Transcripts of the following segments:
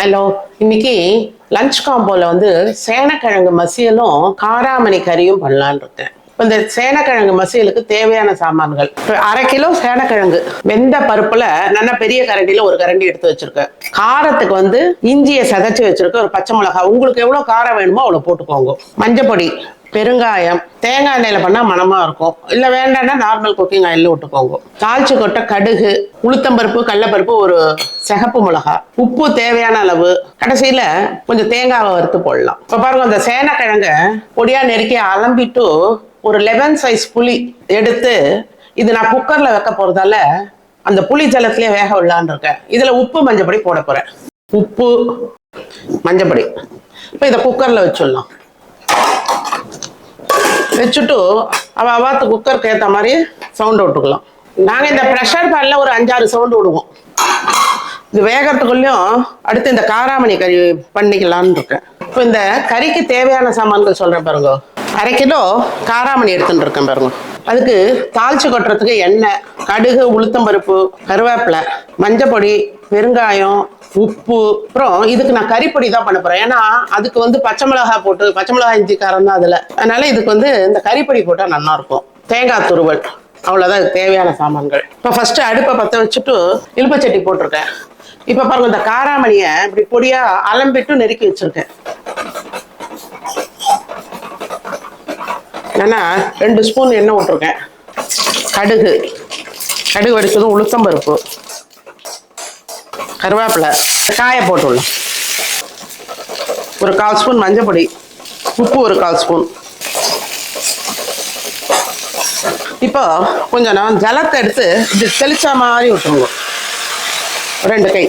Hello இன்னைக்கு lunch காம்போல வந்து சேனக்கிழங்கு மசியலும் காராமணி கறியும் பண்ணலான்னு இருக்கேன். இந்த சேனக்கிழங்கு மசியலுக்கு தேவையான சாமான்கள். அரை கிலோ சேனக்கிழங்கு. வெந்த பருப்புல நல்ல பெரிய கரண்டியில ஒரு கரண்டி எடுத்து வச்சிருக்கேன். காரத்துக்கு வந்து இஞ்சியை சதைச்சு வச்சிருக்கேன் ஒரு பச்சை மிளகாய். உங்களுக்கு எவ்வளவு காரம் வேணுமோ அவ்வளவு போட்டுக்கோங்க. மஞ்சப்பொடி பெருங்காயம் தேங்காய் எண்ணெயில் பண்ணால் மனமாக இருக்கும். இல்லை வேண்டாம்னா நார்மல் குக்கிங் ஆயிலில் விட்டுக்கோங்க. காய்ச்சி கொட்ட கடுகு உளுத்தம்பருப்பு கடலப்பருப்பு ஒரு சிகப்பு மிளகா உப்பு தேவையான அளவு. கடைசியில் கொஞ்சம் தேங்காவை வறுத்து போடலாம். இப்போ பாருங்க அந்த சேனக்கிழங்க பொடியாக நெருக்கி அலம்பிட்டு ஒரு லெமன் சைஸ் புளி எடுத்து இது நான் குக்கரில் வைக்க போகிறதால அந்த புளி ஜலத்திலே வேக விடலான் இருக்கேன். இதில் உப்பு மஞ்சப்பொடி போட போகிறேன் உப்பு மஞ்சப்பொடி. இப்போ இதை குக்கரில் வச்சிடலாம். வச்சுட்டு அவள் அவாத்து குக்கருக்கு ஏற்ற மாதிரி சவுண்ட் விட்டுக்கலாம். நாங்கள் இந்த ப்ரெஷர் பேனில் ஒரு அஞ்சாறு சவுண்டு விடுவோம். இது வேகிறதுக்குள்ளேயும் அடுத்து இந்த காராமணி கறி பண்ணிக்கலான்னு இருக்கேன். இப்போ இந்த கறிக்கு தேவையான சாமான்கள் சொல்கிறேன் பாருங்க. அரை கிலோ காராமணி எடுத்துகிட்டு இருக்கேன் பாருங்க. அதுக்கு தாளிச்சு கொட்டுறதுக்கு எண்ணெய் கடுகு உளுத்தம்பருப்பு கருவேப்பிலை மஞ்சப்பொடி பெருங்காயம் உப்பு. அப்புறம் இதுக்கு நான் கறிப்பொடி தான் பண்ண போறேன். ஏன்னா அதுக்கு வந்து பச்சை மிளகாய் போட்டு பச்சை மிளகாய் இஞ்சி காரம் தான் அதுல. அதனால இதுக்கு வந்து இந்த கறிப்பொடி போட்டா நல்லா இருக்கும். தேங்காய் துருவல். அவ்வளவுதான் தேவையான சாமான்கள். இப்போ ஃபர்ஸ்ட் அடுப்பை பற்ற வச்சுட்டு இலுப்பச்சட்டி போட்டிருக்கேன். இப்போ பாருங்க இந்த காராமணியை இப்படி பொடியா அலம்பிட்டு நெருக்கி வச்சிருக்கேன். ஏன்னா ரெண்டு ஸ்பூன் எண்ணெய் விட்டுருக்கேன். கடுகு. கடுகு வெடிச்சதும் உளுத்தம் பருப்பு. கருவேப்பிலை. காய போட்டுள்ள ஒரு கால் ஸ்பூன் மஞ்சள் பொடி உப்பு ஒரு கால் ஸ்பூன். இப்போ கொஞ்சம் நான் ஜலத்தை எடுத்து இது தெளிச்சா மாதிரி விட்டுருங்க. ரெண்டு கை.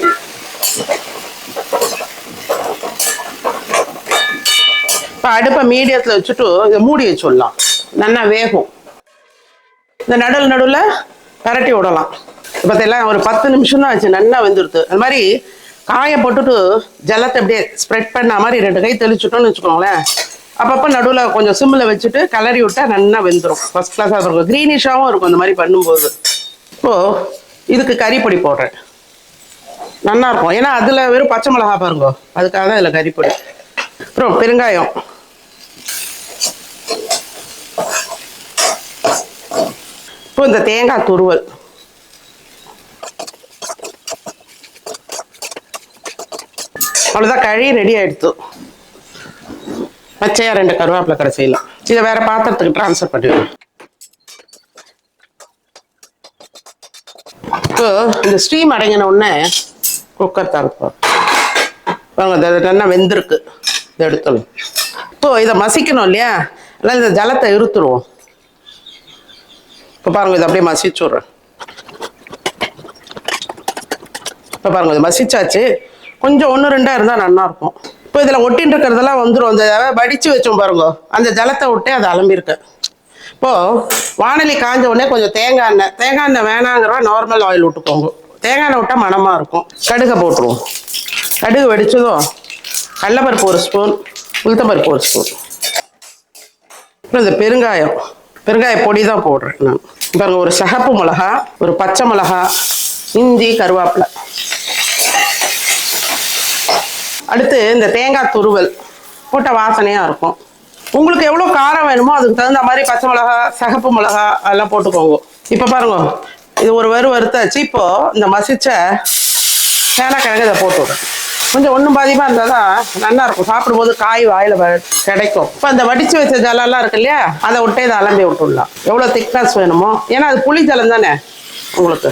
இப்போ அடுப்பை மீடியத்தில் வச்சுட்டு இதை மூடி வச்சுடலாம். நல்லா வேகும். இந்த நடுவில் நடுவில் பரட்டி விடலாம். இப்போ ஒரு பத்து நிமிஷம் தான் ஆச்சு நல்லா வெந்துடுது அது மாதிரி காய போட்டுட்டு ஜலத்தை அப்படியே ஸ்ப்ரெட் பண்ண மாதிரி ரெண்டு கை தெளிச்சுட்டோம்னு வச்சுக்கோங்களேன். அப்பப்போ நடுவில் கொஞ்சம் சிம்மில் வச்சுட்டு கலரி விட்டா நல்லா வெந்துடும் ஃபஸ்ட் கிளாஸாக இருக்கும். க்ரீனிஷாகவும் இருக்கும் இந்த மாதிரி பண்ணும்போது. இப்போது இதுக்கு கறிப்பொடி போடுறேன். நல்லா இருக்கும். ஏன்னா அதில் வெறும் பச்சை மிளகா பாருங்க. அதுக்காக தான் இதில் கறிப்பொடி அப்புறம் பெருங்காயம். இப்போ இந்த தேங்காய் துருவல். அவ்வளோதான் கழி ரெடி ஆயிடுத்து. பச்சையா ரெண்டு கருவேப்பிலை கடை செய்யலாம். இதை வேற பாத்திரத்துக்கு ட்ரான்ஸ்ஃபர் பண்ணிடுவோம் இப்போ இந்த ஸ்டீம் அடங்கின உடனே குக்கர் தரப்போம் பாருங்க இது நல்லா வெந்திருக்கு. இதை எடுத்துடும் இப்போ இதை மசிக்கணும் இல்லையா? இல்லை இந்த ஜலத்தை இருத்துருவோம். இப்போ பாருங்க இதை அப்படியே மசிச்சு விட்றேன். இப்போ பாருங்க இது மசிச்சாச்சு. கொஞ்சம் ஒன்று ரெண்டாக இருந்தால் நல்லாயிருக்கும் இப்போ இதில் ஒட்டின்னு இருக்கிறதெல்லாம் வந்துடும் அந்த வடித்து வச்சோம் பாருங்க. அந்த ஜலத்தை விட்டே அது அலம்பியிருக்கேன் இப்போது வானலி காஞ்ச உடனே கொஞ்சம் தேங்காய் எண்ணெய். தேங்காய் எண்ணெய் வேணாங்கிறவா நார்மல் ஆயில் விட்டுக்கோங்க. தேங்காய் எண்ணெய் விட்டால் மணமாக இருக்கும். கடுகை போட்டுருவோம். கடுகு வெடிச்சதும் கடலப்பருப்பு ஒரு ஸ்பூன் உளுத்தம்பருப்பு ஒரு ஸ்பூன் அப்புறம் இந்த பெருங்காயம். பெருங்காய பொடி தான் போடுறேன் நான். பாருங்க ஒரு சிகப்பு மிளகா ஒரு பச்சை மிளகா இஞ்சி கருவேப்பிலை. அடுத்து இந்த தேங்காய் துருவல் போட்ட வாசனையாக இருக்கும். உங்களுக்கு எவ்வளோ காரம் வேணுமோ அதுக்கு தகுந்த மாதிரி பச்சை மிளகா சிகப்பு மிளகா அதெல்லாம் போட்டுக்கோங்க. இப்போ பாருங்க இது ஒரு வறு வறுத்தாச்சு இப்போ இந்த மசிச்ச சேனக்கிழங்கு இதை போட்டு விடுறேன். கொஞ்சம் ஒன்றும் பாதியமாக இருந்தால் தான் நல்லா இருக்கும். சாப்பிடும்போது காய் வாயில் வ- கிடைக்கும். இப்போ அந்த வடிச்சு வச்ச ஜலம்லாம் இருக்கு இல்லையா? அதை விட்டே இதை அலம்பி விட்டுடலாம். எவ்வளோ திக்னஸ் வேணுமோ? ஏன்னா அது புளி ஜலம் தானே உங்களுக்கு.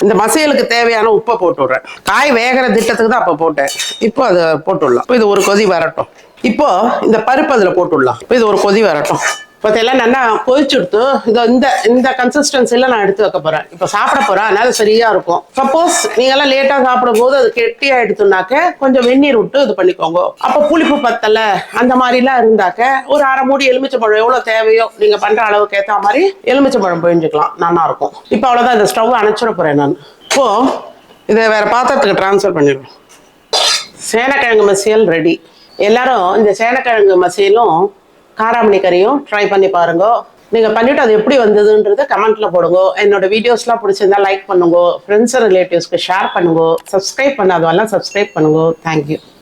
இந்த மசையலுக்கு தேவையான உப்பை போட்டு விடுறேன். காய் வேகிற திட்டத்துக்கு தான் அப்போ போட்டேன். இப்போ அதை போட்டு விடலாம் இப்போ இது ஒரு கொதி வரட்டும். இப்போ இந்த பருப்பு அதில் போட்டு விடலாம் இப்போ இது ஒரு கொதி வரட்டும். இப்போ நல்லா கொதிச்சு கொதிச்சுடுத்து இதோ இந்த இந்த கன்சிஸ்டன்சில நான் எடுத்து வைக்க போறேன். இப்போ சாப்பிட போறேன் அதனால சரியா இருக்கும். சப்போஸ் நீங்கெல்லாம் லேட்டா சாப்பிடும் போது அது கெட்டியாக எடுத்துனாக்க கொஞ்சம் வெந்நீர் விட்டு இது பண்ணிக்கோங்க. அப்போ புளிப்பு பத்தல அந்த மாதிரிலாம் இருந்தாக்க ஒரு அரை மூடி எலுமிச்சம்பழம் எவ்வளவு தேவையோ நீங்க பண்ற அளவுக்கு ஏத்த மாதிரி எலுமிச்சம்பழம் பிழிஞ்சுக்கலாம் நல்லா இருக்கும். இப்போ அவ்வளவுதான் இந்த ஸ்டவ் அணைச்சிட போறேன் நான். இப்போ இதை வேற பாத்திரத்துக்கு ட்ரான்ஸ்ஃபர் பண்ணிடுவோம் சேனக்கிழங்கு மசியல் ரெடி எல்லாரும் இந்த சேனக்கிழங்கு மசியலும் காராமணி கறியும் ட்ரை பண்ணி பாருங்க. நீங்கள் பண்ணிவிட்டு அது எப்படி வந்ததுன்றதை கமெண்ட்ல போடுங்க. என்னோட வீடியோஸ்லாம் பிடிச்சிருந்தா லைக் பண்ணுங்க. ஃப்ரெண்ட்ஸ் ரிலேட்டிவ்ஸ்க்கு ஷேர் பண்ணுங்க. சப்ஸ்கிரைப் பண்ணாதவெல்லாம் சப்ஸ்கிரைப் பண்ணுங்க. Thank you